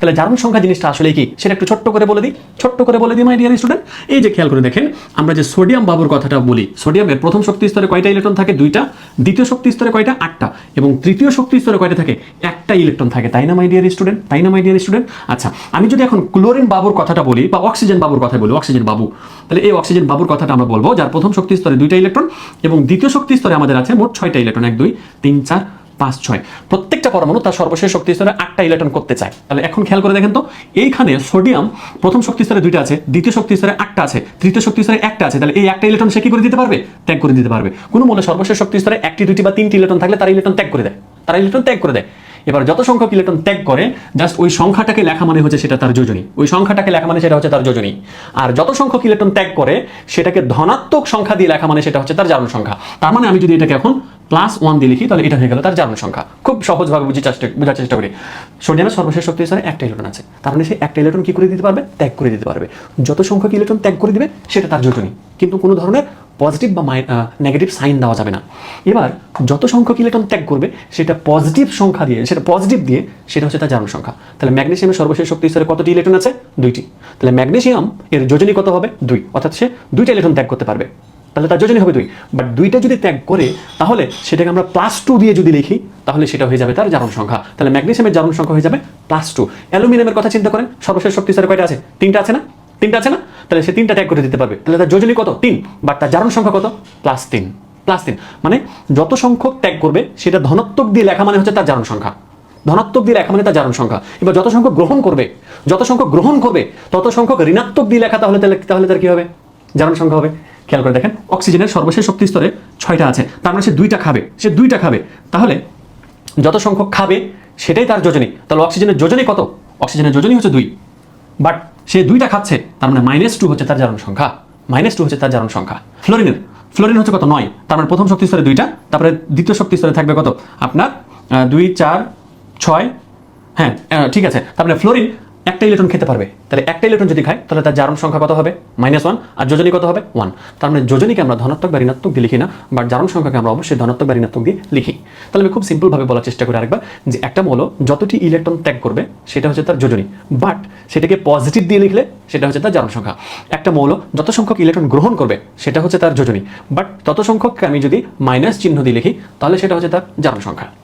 তাহলে জারণ সংখ্যা জিনিসটা আসলে কি? সেটা একটু ছোট্ট করে বলে দিই। ছোট্ট করে বলে দিই মাই ডিয়ার স্টুডেন্ট এই যে খেয়াল করে দেখেন, আমরা যে সোডিয়াম বাবুর কথাটা বলি, সোডিয়ামের প্রথম শক্তি স্তরে কয়টা ইলেকট্রন থাকে? দুইটা। দ্বিতীয় শক্তি স্তরে কয়টা? আটটা। এবং তৃতীয় শক্তি স্তরে কয়টা থাকে? একটা ইলেকট্রন থাকে। তাই না মাই ডিয়ার স্টুডেন্ট তাই না মাই ডিয়ার স্টুডেন্ট আচ্ছা আমি যদি এখন ক্লোরিন বাবুর কথাটা বলি বা অক্সিজেন বাবুর কথা বলি, অক্সিজেন বাবু, তাহলে এই অক্সিজেন বাবুর কথাটা আমরা বলব, যার প্রথম শক্তি স্তরে দুইটা ইলেকট্রন এবং দ্বিতীয় শক্তি স্তরে আমাদের আছে মোট ছয়টা ইলেকট্রন, এক, দুই, তিন, চার পাঁচ ছয়। প্রত্যেকটা পরমাণু তার সর্বশেষ শক্তি স্তরে আটটা ইলেকট্রন করতে চায়। তাহলে এখন খেয়াল করে দেখেন তো, এইখানে সোডিয়াম প্রথম শক্তি স্তরে দুইটা আছে, দ্বিতীয় শক্তি স্তরে আটটা আছে, তৃতীয় শক্তি স্তরে একটা আছে, তাহলে এই একটা ইলেকট্রন সে কি করে দিতে পারবে? ত্যাগ করে দিতে পারবে। কোনো মনে সর্বশেষ শক্তি স্তরে একটি দুটি বা তিনটি ইলেকট্রন থাকলে তার ইলেকট্রন ত্যাগ করে দেয়। তারা ইলেকট্রন ত্যাগ করে দেয়। এবার যত সংখ্যক ইলেকট্রন ত্যাগ করে জাস্ট ওই সংখ্যাটাকে লেখা মানে হচ্ছে সেটা তার যোজনী। ওই সংখ্যাটাকে লেখা মানে সেটা হচ্ছে তার যোজনী। আর যত সংখ্যক ইলেকট্রন ত্যাগ করে, সেটাকে ধনাত্মক সংখ্যা দিয়ে লেখা মানে সেটা হচ্ছে তার জারণ সংখ্যা। তার মানে আমি যদি এটাকে এখন প্লাস ওয়ান দিয়ে লিখি, তাহলে এটা হয়ে গেল তার জারণ সংখ্যা। খুব সহজভাবে বুঝে চেষ্টা বোঝার চেষ্টা করি। সোডিয়ামের সর্বশেষ শক্তি স্তরে একটা ইলেকট্রন আছে। তার মানে সে একটা ইলেকট্রন কি করে দিতে পারবে? ত্যাগ করে দিতে পারবে। যত সংখ্যক ইলেকট্রন ত্যাগ করে দিবে, সেটা তার যোজনী। কিন্তু কোনো ধরনের পজিটিভ বা নেগেটিভ সাইন দেওয়া যাবে না। এবার যত সংখ্যক ইলেকট্রন ত্যাগ করবে, সেটা পজিটিভ সংখ্যা দিয়ে, সেটা পজিটিভ দিয়ে, সেটা হচ্ছে তার জারণ সংখ্যা। তাহলে ম্যাগনেসিয়ামের সর্বশেষ শক্তি স্তরে কতটি ইলেকট্রন আছে? দুইটি। তাহলে ম্যাগনেসিয়াম এর যোজনী কত হবে? দুই। অর্থাৎ সে দুইটা ইলেকট্রন ত্যাগ করতে পারবে। তাহলে তার যোজনী হবে দুই। বাট দুইটা যদি ত্যাগ করে, তাহলে সেটাকে আমরা প্লাস টু দিয়ে যদি লিখি, তাহলে সেটা হয়ে যাবে তার জারণ সংখ্যা। তাহলে ম্যাগনেসিয়ামের জারণ সংখ্যা হয়ে যাবে প্লাস টু অ্যালুমিনিয়ামের কথা চিন্তা করেন। সর্বশেষ শক্তি স্তরে কয়টা আছে? তিনটা আছে না? তিনটা আছে না? তাহলে সে তিনটা ত্যাগ করে দিতে পারবে। তাহলে তার যোজনী কত? তিন। বাট তার জারণ সংখ্যা কত? প্লাস তিন। প্লাস তিন। মানে যত সংখ্যক ত্যাগ করবে, সেটা ধনাত্মক দিয়ে লেখা মানে হচ্ছে তার জারণ সংখ্যা। ধনাত্মক দিয়ে লেখা মানে তার জারণ সংখ্যা। এবার যত সংখ্যক গ্রহণ করবে, যত সংখ্যক গ্রহণ করবে, তত সংখ্যক ঋণাত্মক দিয়ে লেখা তাহলে তাহলে তাহলে তার কি হবে? জারণ সংখ্যা হবে। খেয়াল করে দেখেন অক্সিজেনের সর্বশেষ শক্তি স্তরে ছয়টা আছে। তার মানে সে দুইটা খাবে। সে দুইটা খাবে। তাহলে যত সংখ্যক খাবে, সেটাই তার যোজনী। তাহলে অক্সিজেনের যোজনী কত? অক্সিজেনের যোজনী হচ্ছে দুই। বাট সে দুইটা খাচ্ছে, তার মানে মাইনাস টু হচ্ছে তার জারণ সংখ্যা। মাইনাস টু হচ্ছে তার জারণ সংখ্যা। ফ্লোরিনের ফ্লোরিন হচ্ছে কত? নয়। তার মানে প্রথম শক্তি স্তরে দুইটা, তারপরে দ্বিতীয় শক্তি স্তরে থাকবে কত? আপনার দুই, চার, ছয় হ্যাঁ ঠিক আছে। তারপরে ফ্লোরিন একটা ইলেকট্রন খেতে পারবে। তাহলে একটা ইলেকট্রন যদি খায়, তাহলে তার জারণ সংখ্যা কত হবে? মাইনাস ওয়ান, আর যোজনী কত হবে? ওয়ান। তার মানে যোজনীকে আমরা ধনাত্মক বা ঋণাত্মক দিয়ে লিখি না, বাট জারণ সংখ্যাকে আমরা অবশ্যই ধনাত্মক বা ঋণাত্মক দিয়ে লিখি। তাহলে আমি খুব সিম্পলভাবে বলার চেষ্টা করি আরেকবার, যে একটা মৌল যতটি ইলেকট্রন ত্যাগ করবে, সেটা হচ্ছে তার যোজনী। বাট সেটাকে পজিটিভ দিয়ে লিখলে, সেটা হচ্ছে তার জারণ সংখ্যা। একটা মৌল যত সংখ্যক ইলেকট্রন গ্রহণ করবে, সেটা হচ্ছে তার যোজনী। বাট তত সংখ্যককে আমি যদি মাইনাস চিহ্ন দিয়ে লিখি, তাহলে সেটা হচ্ছে তার জারণ সংখ্যা।